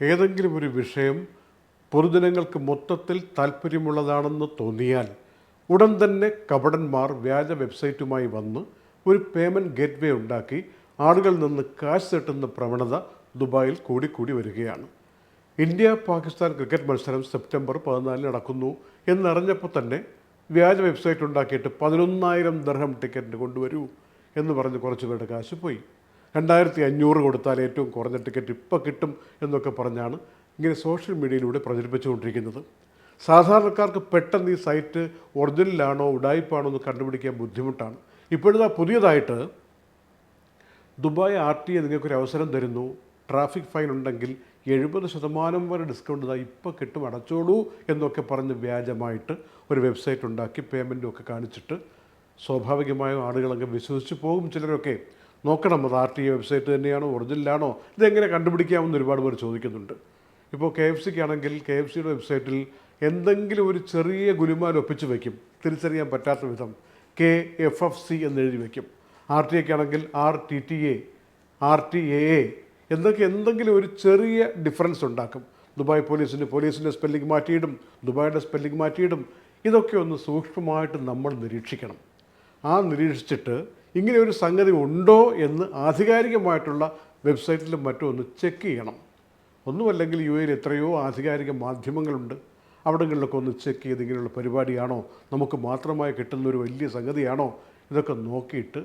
ഏതെങ്കിലും ഒരു വിഷയം പൊതുജനങ്ങൾക്ക് മൊത്തത്തിൽ താല്പര്യമുള്ളതാണെന്ന് തോന്നിയാൽ ഉടൻ തന്നെ കപടന്മാർ വ്യാജ വെബ്സൈറ്റുമായി വന്ന് ഒരു പേയ്മെന്റ് ഗേറ്റ്വേ ഉണ്ടാക്കി ആളുകളിൽ നിന്ന് കാശ് തട്ടുന്ന പ്രവണത ദുബായിൽ കൂടിക്കൂടി വരികയാണ്. ഇന്ത്യ പാകിസ്ഥാൻ ക്രിക്കറ്റ് മത്സരം സെപ്റ്റംബർ പതിനാലിന് നടക്കുന്നു എന്നറിഞ്ഞപ്പോൾ തന്നെ വ്യാജ വെബ്സൈറ്റ് ഉണ്ടാക്കിയിട്ട് പതിനൊന്നായിരം ദർഹം ടിക്കറ്റിന് കൊണ്ടുവരൂ എന്ന് പറഞ്ഞ് കുറച്ച് പേരുടെ കാശ് പോയി. രണ്ടായിരത്തി അഞ്ഞൂറ് കൊടുത്താൽ ഏറ്റവും കുറഞ്ഞ ടിക്കറ്റ് ഇപ്പോൾ കിട്ടും എന്നൊക്കെ പറഞ്ഞാണ് ഇങ്ങനെ സോഷ്യൽ മീഡിയയിലൂടെ പ്രചരിപ്പിച്ചുകൊണ്ടിരിക്കുന്നത്. സാധാരണക്കാർക്ക് പെട്ടെന്ന് ഈ സൈറ്റ് ഒറിജിനലാണോ ഉടായ്പാണോ എന്ന് കണ്ടുപിടിക്കാൻ ബുദ്ധിമുട്ടാണ്. ഇപ്പോഴത്തെ പുതിയതായിട്ട് ദുബായ് ആർ ടി എ നിങ്ങൾക്കൊരു അവസരം തരുന്നു. ട്രാഫിക് ഫൈൻ ഉണ്ടെങ്കിൽ എഴുപത് ശതമാനം വരെ ഡിസ്കൗണ്ട് ഇതാ ഇപ്പോൾ കിട്ടും അടച്ചോളൂ എന്നൊക്കെ പറഞ്ഞ് വ്യാജമായിട്ട് ഒരു വെബ്സൈറ്റ് ഉണ്ടാക്കി പേയ്മെന്റും ഒക്കെ കാണിച്ചിട്ട് സ്വാഭാവികമായും ആളുകളൊക്കെ വിശ്വസിച്ച് പോകും ചിലരൊക്കെ. നോക്കണം അത് ആർ ടി വെബ്സൈറ്റ് തന്നെയാണോ ഒറിജിനലാണോ ഇതെങ്ങനെ കണ്ടുപിടിക്കാമെന്ന് ഒരുപാട് പേർ ചോദിക്കുന്നുണ്ട്. ഇപ്പോൾ കെ എഫ് സിക്ക് ആണെങ്കിൽ കെ എഫ് സിയുടെ വെബ്സൈറ്റിൽ എന്തെങ്കിലും ഒരു ചെറിയ ഗുലുമാൽ ഒപ്പിച്ച് വയ്ക്കും തിരിച്ചറിയാൻ പറ്റാത്ത വിധം കെ എഫ് എഫ് സി എന്ന് എഴുതി വയ്ക്കും ആർ ടി ഐക്ക് ആണെങ്കിൽ R T T A R T A A എന്നൊക്കെ എന്തെങ്കിലും ഒരു ചെറിയ ഡിഫറൻസ് ഉണ്ടാക്കും. ദുബായ് പോലീസിന് പോലീസിന്റെ സ്പെല്ലിംഗ് മാറ്റിയിടും ദുബായുടെ സ്പെല്ലിംഗ് മാറ്റിയിടും. ഇതൊക്കെ ഒന്ന് സൂക്ഷ്മമായിട്ട് നമ്മൾ നിരീക്ഷിക്കണം. ആ നിരീക്ഷിച്ചിട്ട് ഇങ്ങനെ ഒരു സംഗതി ഉണ്ടോ എന്ന് ആധികാരികമായിട്ടുള്ള വെബ്സൈറ്റിലും മറ്റും ഒന്ന് ചെക്ക് ചെയ്യണം. ഒന്നുമല്ലെങ്കിൽ യു എയിൽ എത്രയോ ആധികാരിക മാധ്യമങ്ങളുണ്ട്. അവിടങ്ങളിലൊക്കെ ഒന്ന് ചെക്ക് ചെയ്ത് ഇങ്ങനെയുള്ള പരിപാടിയാണോ? നമുക്ക് മാത്രമായി കിട്ടുന്ന ഒരു വലിയ സംഗതിയാണോ? ഇതൊക്കെ നോക്കിയിട്ട്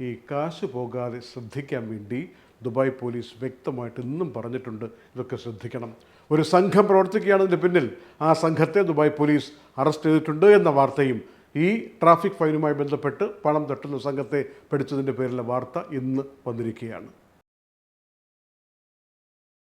ഈ കാശ് പോകാതെ ശ്രദ്ധിക്കാൻ വേണ്ടി ദുബായ് പോലീസ് വ്യക്തമായിട്ട് ഇന്നും പറഞ്ഞിട്ടുണ്ട് ഇതൊക്കെ ശ്രദ്ധിക്കണം. ഒരു സംഘം പ്രവർത്തിക്കുകയാണതിന്റെ പിന്നിൽ ആ സംഘത്തെ ദുബായ് പോലീസ് അറസ്റ്റ് ചെയ്തിട്ടുണ്ട് എന്ന വാർത്തയും ഈ ട്രാഫിക് ഫൈനുമായി ബന്ധപ്പെട്ട് പണം തട്ടുന്ന സംഘത്തെ പിടിച്ചതിന്റെ പേരിലെ വാർത്ത ഇന്ന് വന്നിരിക്കുകയാണ്.